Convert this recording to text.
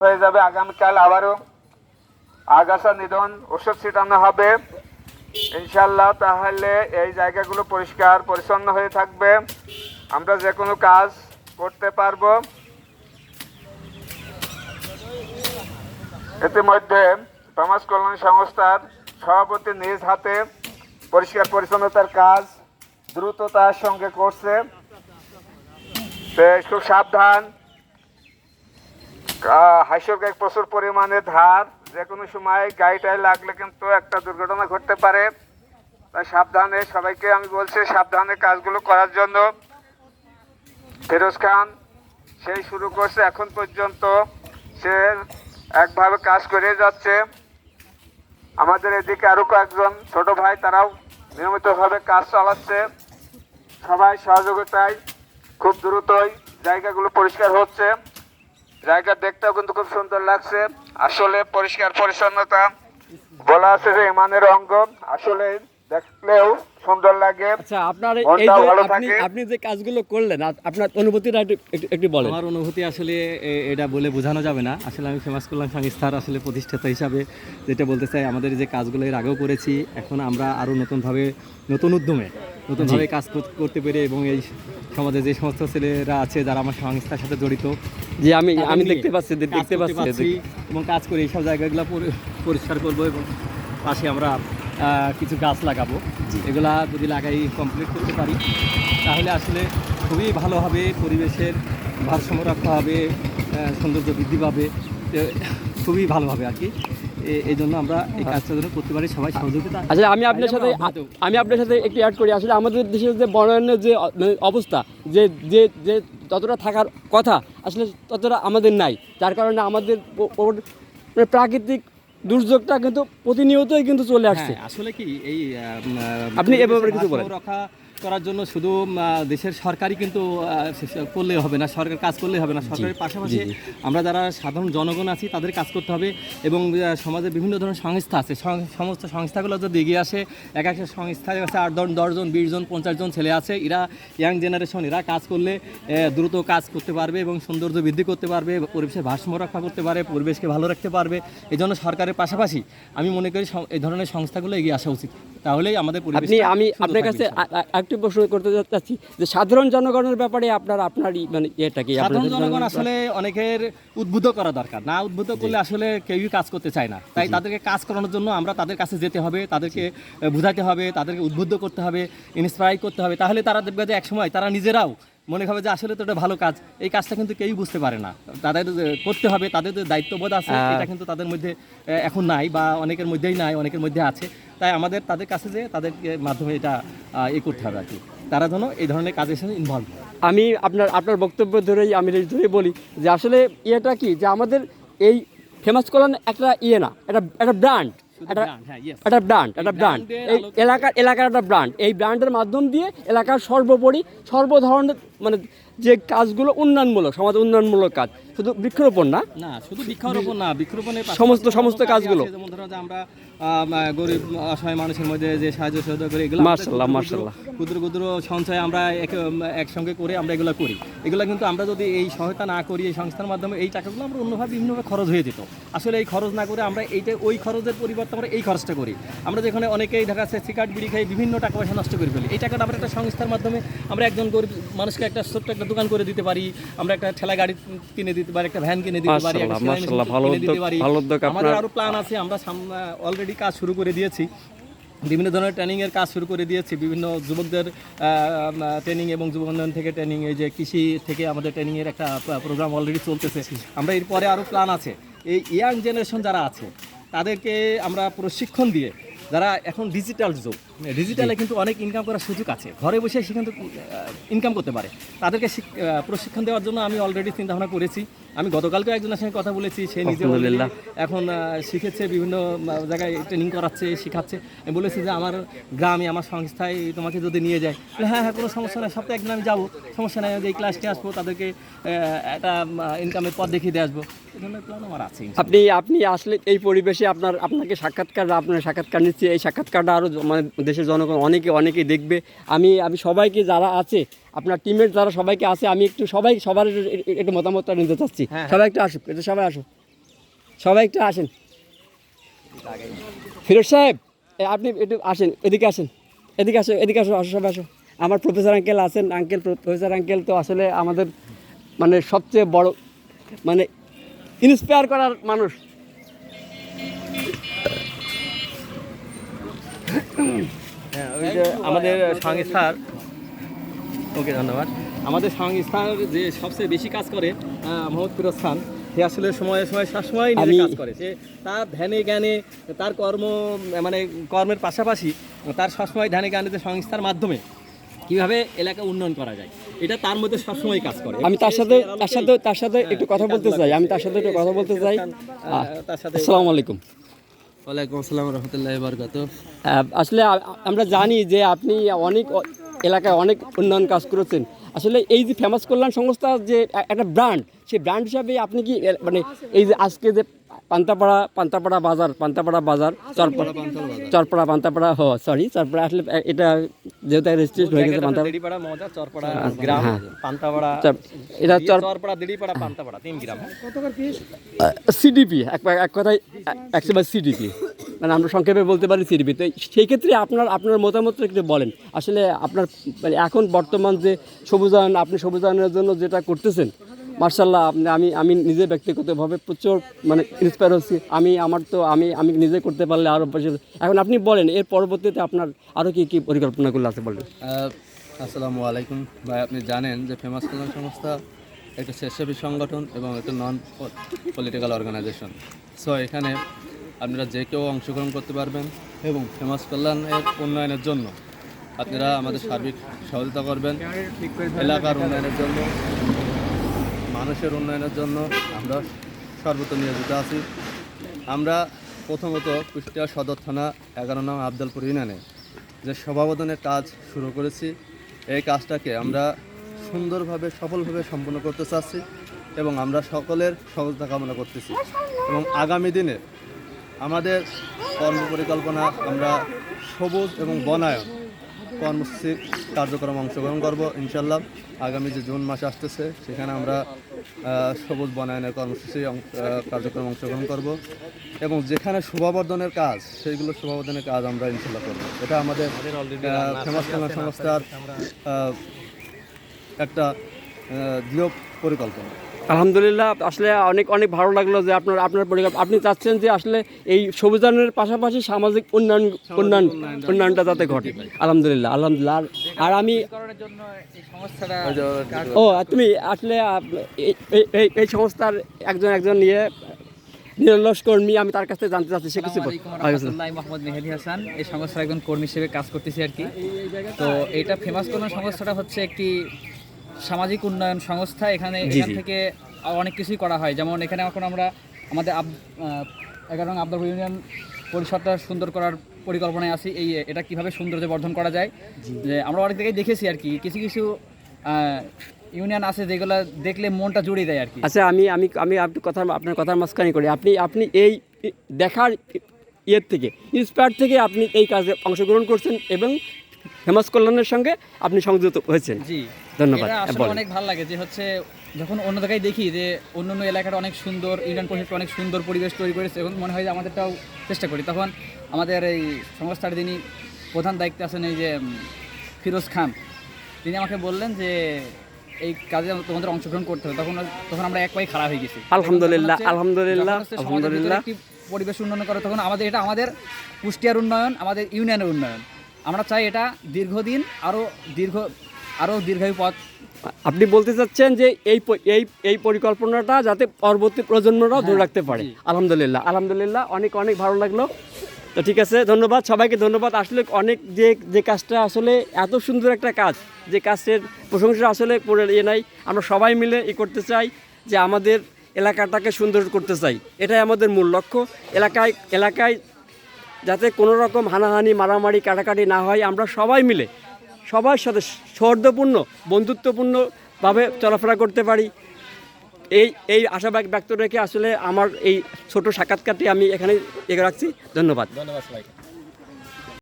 হয়ে যাবে আগামীকাল আবারও। আগাছা নিধন, ওষুধ ছিটানো হবে। ইনশাল্লাহ তাহলে এই জায়গাগুলো পরিষ্কার, পরিচ্ছন্ন হয়ে থাকবে। আমরা যে কোনো কাজ করতে পারব। ইতিমধ্যে সমাজ কল্যাণ সংস্থার সভাপতি নিজ হাতে পরিষ্কার পরিচ্ছন্নতার কাজ দ্রুততার সঙ্গে করছে। খুব সাবধান। হাইসরকায় প্রচুর পরিমাণে ধার। যে কোনো সময় গাড়িটায় লাগলে কিন্তু একটা দুর্ঘটনা ঘটতে পারে। তাই সাবধানে, সবাইকে আমি বলছি সাবধানে কাজগুলো করার জন্য। ফিরোজ খান সেই শুরু করছে এখন পর্যন্ত। সে একভাবে কাজ করে যাচ্ছে। আমাদের এদিকে আরও কয়েকজন ছোট ভাই, তারাও নিয়মিতভাবে কাজ চালাচ্ছে। সবাই সহযোগিতায় খুব দ্রুতই জায়গাগুলো পরিষ্কার হচ্ছে। জায়গা দেখতেও কিন্তু খুব সুন্দর লাগছে। আসলে পরিষ্কার পরিচ্ছন্নতা। বলা আছে যে ইমানের অঙ্গ। আসলে দেখলেও সুন্দর লাগে। আচ্ছা আপনার এই যে আপনি আপনি যে কাজগুলো করলেন আপনার অনুভূতিটা একটু একটু- একটু বলেন। আমার অনুভূতি আসলে এটা বলে বোঝানো যাবে না। আসলে আমি ফেমাস কল্যাণ সংস্থার আসলে প্রতিষ্ঠাতা হিসাবে যেটা বলতে চাই আমাদের যে কাজগুলো এর আগেও করেছি এখন আমরা আরও নতুনভাবে নতুন উদ্যমে নতুনভাবে কাজ করতে পেরে এবং এই সমাজে যে সমস্ত ছেলেরা আছে যারা আমার সংস্থার সাথে জড়িত যে আমি আমি দেখতে পাচ্ছি দেখতে পাচ্ছি এবং কাজ করে এইসব জায়গাগুলো পরি- পরিষ্কার করব এবং পাশে আমরা কিছু গাছ লাগাবো। এগুলা যদি লাগাই কমপ্লিট করতে পারি তাহলে আসলে খুবই ভালো হবে পরিবেশের ভারসাম্য রক্ষা হবে সৌন্দর্য বৃদ্ধি পাবে খুবই ভালো হবে আর কি। এই জন্য আমরা এই কাজটা যেন করতে পারি সবাই সহযোগিতা আচ্ছা আমি আপনার সাথে আমি আপনার সাথে একটু অ্যাড করি। আসলে আমাদের দেশের যে বনায়নের যে মানে অবস্থা যে যে যে যতটা থাকার কথা আসলে ততটা আমাদের নাই। যার কারণে আমাদের মানে প্রাকৃতিক দুর্যোগটা কিন্তু প্রতিনিয়তই কিন্তু চলে আসছে। হ্যাঁ, আসলে কি এই আপনি এ ব্যাপারে কিছু বলেন। করার জন্য শুধু দেশের সরকারই কিন্তু করলে হবে না সরকার কাজ করলে হবে না। সরকারের পাশাপাশি আমরা যারা সাধারণ জনগণ আছি তাদের কাজ করতে হবে এবং সমাজে বিভিন্ন ধরনের সংস্থা আছে। সমস্ত সংস্থাগুলো যদি এগিয়ে আসে এক একটা সংস্থায় আছে আট জন দশজন বিশ জন পঞ্চাশ জন ছেলে আছে। এরা ইয়াং জেনারেশন এরা কাজ করলে দ্রুত কাজ করতে পারবে এবং সৌন্দর্য বৃদ্ধি করতে পারবে পরিবেশের ভারসাম্য রক্ষা করতে পারে পরিবেশকে ভালো রাখতে পারবে। এই জন্য সরকারের পাশাপাশি আমি মনে করি এই ধরনের সংস্থাগুলো এগিয়ে আসা উচিত। তাহলেই আমাদের আপনি পরিবেশটা আমি আপনার কাছে একটু প্রশ্ন করতে চাচ্ছি যে সাধারণ জনগণের ব্যাপারে আপনার আপনারই মানে এটা কি সাধারণ জনগণ আসলে অনেকের উদ্বুদ্ধ করা দরকার। না উদ্বুদ্ধ করলে আসলে কেউই কাজ করতে চায় না। তাই তাদেরকে কাজ করানোর জন্য আমরা তাদের কাছে যেতে হবে তাদেরকে বুঝাতে হবে তাদেরকে উদ্বুদ্ধ করতে হবে ইন্সপায়ার করতে হবে। তাহলে তারা দেখবে যে একসময় তারা নিজেরাও মনে হবে যে আসলে তো এটা ভালো কাজ। এই কাজটা কিন্তু কেউই বুঝতে পারে না। তাদের করতে হবে তাদের যে দায়িত্ববোধ আছে হ্যাঁ। এটা কিন্তু তাদের মধ্যে এখন নাই বা অনেকের মধ্যেই নাই অনেকের মধ্যে আছে। তাই আমাদের তাদের কাছে যে তাদের মাধ্যমে এটা এ করতে হবে আর কি। তারা যেন এই ধরনের কাজের সাথে ইনভলভ হয়। আমি আপনার আপনার বক্তব্য ধরেই আমি ধরে বলি যে আসলে ইয়েটা কি? যে আমাদের এই ফেমাস কল্যাণ একটা ইয়ে না একটা একটা ব্র্যান্ড একটা ব্র্যান্ড একটা ব্র্যান্ড এই এলাকার এলাকার একটা ব্র্যান্ড এই ব্র্যান্ডের মাধ্যম দিয়ে এলাকার সর্বোপরি সর্ব ধরনের মানে যে কাজগুলো উন্নয়নমূলক সমাজ উন্নয়নমূলক কাজ শুধু বৃক্ষরোপণ না? না শুধু বৃক্ষরোপণ না বৃক্ষরোপণের সমস্ত- সমস্ত কাজগুলো। যেমন ধরো যে আমরা গরিব অসহায় মানুষের মধ্যে যে সাহায্য সহযোগিতা করি এগুলো আমাদের মাশাআল্লাহ, ক্ষুদ্র ক্ষুদ্র- সঞ্চয় আমরা একসঙ্গে করে আমরা এগুলো করি। এগুলো কিন্তু আমরা যদি এই সহায়তা না করি এই সংস্থার মাধ্যমে এই টাকাগুলো আমরা অন্যভাবে বিভিন্নভাবে খরচ হয়ে যেত। আসলে এই খরচ না করে আমরা এইটা ওই খরচের পরিবর্তে আমরা এই খরচটা করি। আমরা যেখানে অনেকেই দেখা যাচ্ছে সিগারেট বিড়ি খাই বিভিন্ন টাকা পয়সা নষ্ট করে ফেলি। এই টাকাটা আমরা একটা সংস্থার মাধ্যমে আমরা একজন গরিব মানুষকে একটা ছোট্ট একটা দোকান করে দিতে পারি। আমরা একটা ঠেলা গাড়ি কিনে দিতে পারি একটা ভ্যান কিনে দিতে পারি একটা কিনে দিতে পারি। আমাদের। আরও প্ল্যান আছে আমরা অলরেডি কাজ শুরু করে দিয়েছি। বিভিন্ন ধরনের ট্রেনিংয়ের কাজ শুরু করে দিয়েছি। বিভিন্ন যুবকদের ট্রেনিং এবং যুব উন্নয়ন থেকে ট্রেনিং এই যে কৃষি থেকে আমাদের ট্রেনিংয়ের একটা প্রোগ্রাম অলরেডি চলতেছে। আমরা এরপরে আরও প্ল্যান আছে। এই ইয়াং জেনারেশন যারা আছে তাদেরকে আমরা প্রশিক্ষণ দিয়ে যারা এখন ডিজিটাল যুগ ডিজিটালে কিন্তু অনেক ইনকাম করার সুযোগ আছে। ঘরে বসে সে কিন্তু ইনকাম করতে পারে। তাদেরকে প্রশিক্ষণ দেওয়ার জন্য আমি অলরেডি চিন্তা ভাবনা করেছি। আমি গতকালকে একজনের সঙ্গে কথা বলেছি সে নিজে এখন শিখেছে বিভিন্ন জায়গায় ট্রেনিং করাচ্ছে শেখাচ্ছে। আমি বলেছি যে আমার গ্রামে আমার সংস্থায় তোমাকে যদি নিয়ে যায় হ্যাঁ হ্যাঁ কোনো সমস্যা নেই সপ্তাহে একদিন আমি যাব। সমস্যা নাই আমি এই ক্লাসটি আসব তাদেরকে একটা ইনকামের পথ দেখিয়ে দিয়ে আসব। আপনি আপনি আসলে এই পরিবেশে আপনার আপনাকে সাক্ষাৎকার আপনার সাক্ষাৎকার নিচ্ছি। এই সাক্ষাৎকারটা আরও মানে দেশের জনগণ অনেকে অনেকেই দেখবে। আমি আমি সবাইকে যারা আছে আপনার টিমের যারা সবাইকে আছে আমি একটু সবাই সবার একটু- মতামতটা নিতে চাচ্ছি। হ্যাঁ, সবাই একটু আসুক একটু সবাই আসুক। সবাই একটু আসেন। ফিরোজ সাহেব আপনি একটু আসেন এদিকে আসেন এদিকে আসো এদিকে আসো আসো সবাই আসো। আমার প্রফেসর আঙ্কেল আছেন আঙ্কেল প্রফেসর আঙ্কেল তো আসলে আমাদের মানে সবচেয়ে বড় মানে ইন্সপায়ার করার মানুষ। হ্যাঁ ওই যে আমাদের সংস্থার ওকে ধন্যবাদ। আমাদের সংস্থার যে সবচেয়ে বেশি কাজ করে আহ, মোহাম্মদ ফিরোজ খান সে আসলে সময়ে সময়ে সবসময় নিজে কাজ করে। সে তার ধ্যানে জ্ঞানে তার কর্ম মানে কর্মের পাশাপাশি তার সবসময় ধ্যানে জ্ঞানে যে সংস্থার মাধ্যমে কীভাবে এলাকা উন্নয়ন করা যায় এটা তার মধ্যে সবসময় কাজ করে। আমি তার সাথে তার সাথে তার সাথে একটু কথা বলতে চাই। আমি তার সাথে একটু কথা বলতে চাই। তার সাথে আসসালামু আলাইকুম। ওয়ালাইকুম আসসালাম রহমতুল্লাহ বরকাত আসলে আমরা জানি যে আপনি অনেক এলাকায় অনেক উন্নয়ন কাজ করেছেন। আসলে এই যে ফেমাস কল্যাণ সংস্থা যে একটা ব্র্যান্ড সেই ব্র্যান্ড হিসাবে আপনি কি মানে এই যে আজকে যে পান্তাপাড়া পান্তাপাড়া বাজার পান্তাপাড়া বাজার চরপাড়া চরপাড়া পান্তাপাড়া হ সরি চরপাড়া আসলে এটা যেহেতু রেজিস্ট্রেশন হয়ে গেছে চরপাড়া গ্রাম পান্তাপাড়া। এটা চরপাড়া দেড়িপাড়া পান্তাপাড়া তিন গ্রাম। সিডিপি এক এক কথায় একশোবার সিডিপি মানে আমরা সংক্ষেপে বলতে পারি সিডিপি তো সেই ক্ষেত্রে আপনার আপনার মতামতটা একটু বলেন। আসলে আপনার মানে এখন বর্তমান যে সবুজায়ন আপনি সবুজায়নের জন্য যেটা করতেছেন মার্শাল্লাহ, আপনি, আমি আমি নিজে ব্যক্তিগতভাবে প্রচুর মানে ইন্সপায়ার হচ্ছি। আমি, আমার তো, আমি আমি নিজে করতে পারলে আরও বেশি। এখন আপনি বলেন, এর পরবর্তীতে আপনার আরও কী কী পরিকল্পনাগুলো আছে বলেন? আসসালামু আলাইকুম। ভাই, আপনি জানেন যে ফেমাস কল্যাণ সংস্থা একটা স্বেচ্ছাসেবী সংগঠন এবং একটা নন পলিটিক্যাল অর্গানাইজেশন সো এখানে আপনারা যে কেউ অংশগ্রহণ করতে পারবেন এবং ফেমাস কল্যাণের উন্নয়নের জন্য আপনারা আমাদের সার্বিক সহযোগিতা করবেন, এলাকার উন্নয়নের জন্য। মানুষের উন্নয়নের জন্য আমরা সর্বত নিয়োজিত আছি। আমরা প্রথমত কুষ্টিয়া সদর থানা এগারো নং আবদালপুর ইউনিয়নে যে সভাবদনের কাজ শুরু করেছি, এই কাজটাকে আমরা সুন্দরভাবে, সফলভাবে সম্পন্ন করতে চাচ্ছি এবং আমরা সকলের সহযোগিতা কামনা করতেছি। এবং আগামী দিনে আমাদের কর্ম পরিকল্পনা আমরা সবুজ এবং বনায়ন কর্মসূচি কার্যক্রম অংশগ্রহণ করব ইনশাল্লাহ আগামী যে জুন মাস আসতেছে সেখানে আমরা সবুজ বনায়নের কর্মসূচি কার্যক্রম অংশগ্রহণ করব এবং যেখানে শোভাবর্ধনের কাজ সেইগুলো শোভাবর্ধনের কাজ আমরা ইনশাল্লাহ করব। এটা আমাদের ফেমাস কল্যাণ সংস্থার একটা দৃঢ় পরিকল্পনা। আলহামদুলিল্লাহ আসলে অনেক অনেক ভালো লাগল যে আপনার আপনার পরিকল্পনা আপনি চাচ্ছেন যে আসলে এই সবুজায়নের পাশাপাশি সামাজিক উন্নয়ন উন্নয়ন উন্নয়নটা যাতে ঘটে। আলহামদুলিল্লাহ আলহামদুলিল্লাহ। আর- আমি ও তুমি আসলে এই- এই- এই এই সংস্থার একজন একজন নিয়ে নিরলস কর্মী আমি তার কাছ থেকে জানতে চাচ্ছি সে কিছু মোহাম্মদ মেহেদি হাসান। এই সংস্থার একজন কর্মী হিসেবে কাজ করতেছি আর কি। তো এটা ফেমাস কল্যাণ সংস্থাটা হচ্ছে একটি সামাজিক উন্নয়ন সংস্থা এখানে এখান থেকে অনেক কিছুই করা হয়। যেমন এখানে এখন আমরা আমাদের এগারো নং আব্দুল ইউনিয়ন পরিষদটা সুন্দর করার পরিকল্পনায় আছি। এই এটা কীভাবে সৌন্দর্য বর্ধন করা যায় যে আমরা অনেক জায়গায় দেখেছি আর কি। কিছু কিছু ইউনিয়ন আছে যেগুলো দেখলে মনটা জুড়িয়ে দেয় আর কি। আচ্ছা আমি আমি আমি আপনি কথা আপনার কথার মাঝখানে করি। আপনি আপনি এই দেখার ইয়ের থেকে ইন্সপায়ার থেকে আপনি এই কাজে অংশগ্রহণ করছেন এবং ফেমাস কল্যাণের সঙ্গে আপনি সংযুক্ত হয়েছেন। জি। ধন্যবাদ। এটা অনেক ভালো লাগে যে হচ্ছে যখন অন্য জায়গায় দেখি যে অন্য অন্য এলাকাটা অনেক সুন্দর ইউনিয়ন পরিষদটা অনেক সুন্দর পরিবেশ তৈরি করেছে এবং মনে হয় যে আমাদেরটাও চেষ্টা করি। তখন আমাদের এই সংস্থার যিনি প্রধান দায়িত্বে আছেন এই যে ফিরোজ খান তিনি আমাকে বললেন যে এই কাজে তোমাদের অংশগ্রহণ করতে হবে। তখন তখন আমরা এক পায়ে খাড়া হয়ে গেছি। আলহামদুলিল্লাহ, আলহামদুলিল্লাহ, আলহামদুলিল্লাহ। পরিবেশ উন্নয়ন করে তখন আমাদের এটা আমাদের কুষ্টিয়ার উন্নয়ন আমাদের ইউনিয়নের উন্নয়ন। আমরা চাই এটা দীর্ঘদিন আরও দীর্ঘ আরও দীর্ঘায়ু পথ। আপনি বলতে চাচ্ছেন যে এই এই এই পরিকল্পনাটা যাতে পরবর্তী প্রজন্মরাও ধরে রাখতে পারে? আলহামদুলিল্লাহ আলহামদুলিল্লাহ অনেক অনেক ভালো লাগল। তো ঠিক আছে ধন্যবাদ সবাইকে ধন্যবাদ। আসলে অনেক যে যে কাজটা আসলে এত সুন্দর একটা কাজ যে কাজের প্রশংসা আসলে করে ইয়ে নাই। আমরা সবাই মিলে ই করতে চাই যে আমাদের এলাকাটাকে সুন্দর করতে চাই। এটাই আমাদের মূল লক্ষ্য। এলাকায় এলাকায় যাতে কোনো রকম হানাহানি, মারামারি, কাটাকাটি না হয়, আমরা সবাই মিলে, সবার সাথে সৌহার্দ্যপূর্ণ বন্ধুত্বপূর্ণভাবে চলাফেরা করতে পারি। এই এই আশা ব্যক্ত রেখে আসলে আমার এই ছোট সাক্ষাৎকারটি আমি এখানে এগিয়ে রাখছি। ধন্যবাদ। ধন্যবাদ সবাইকে।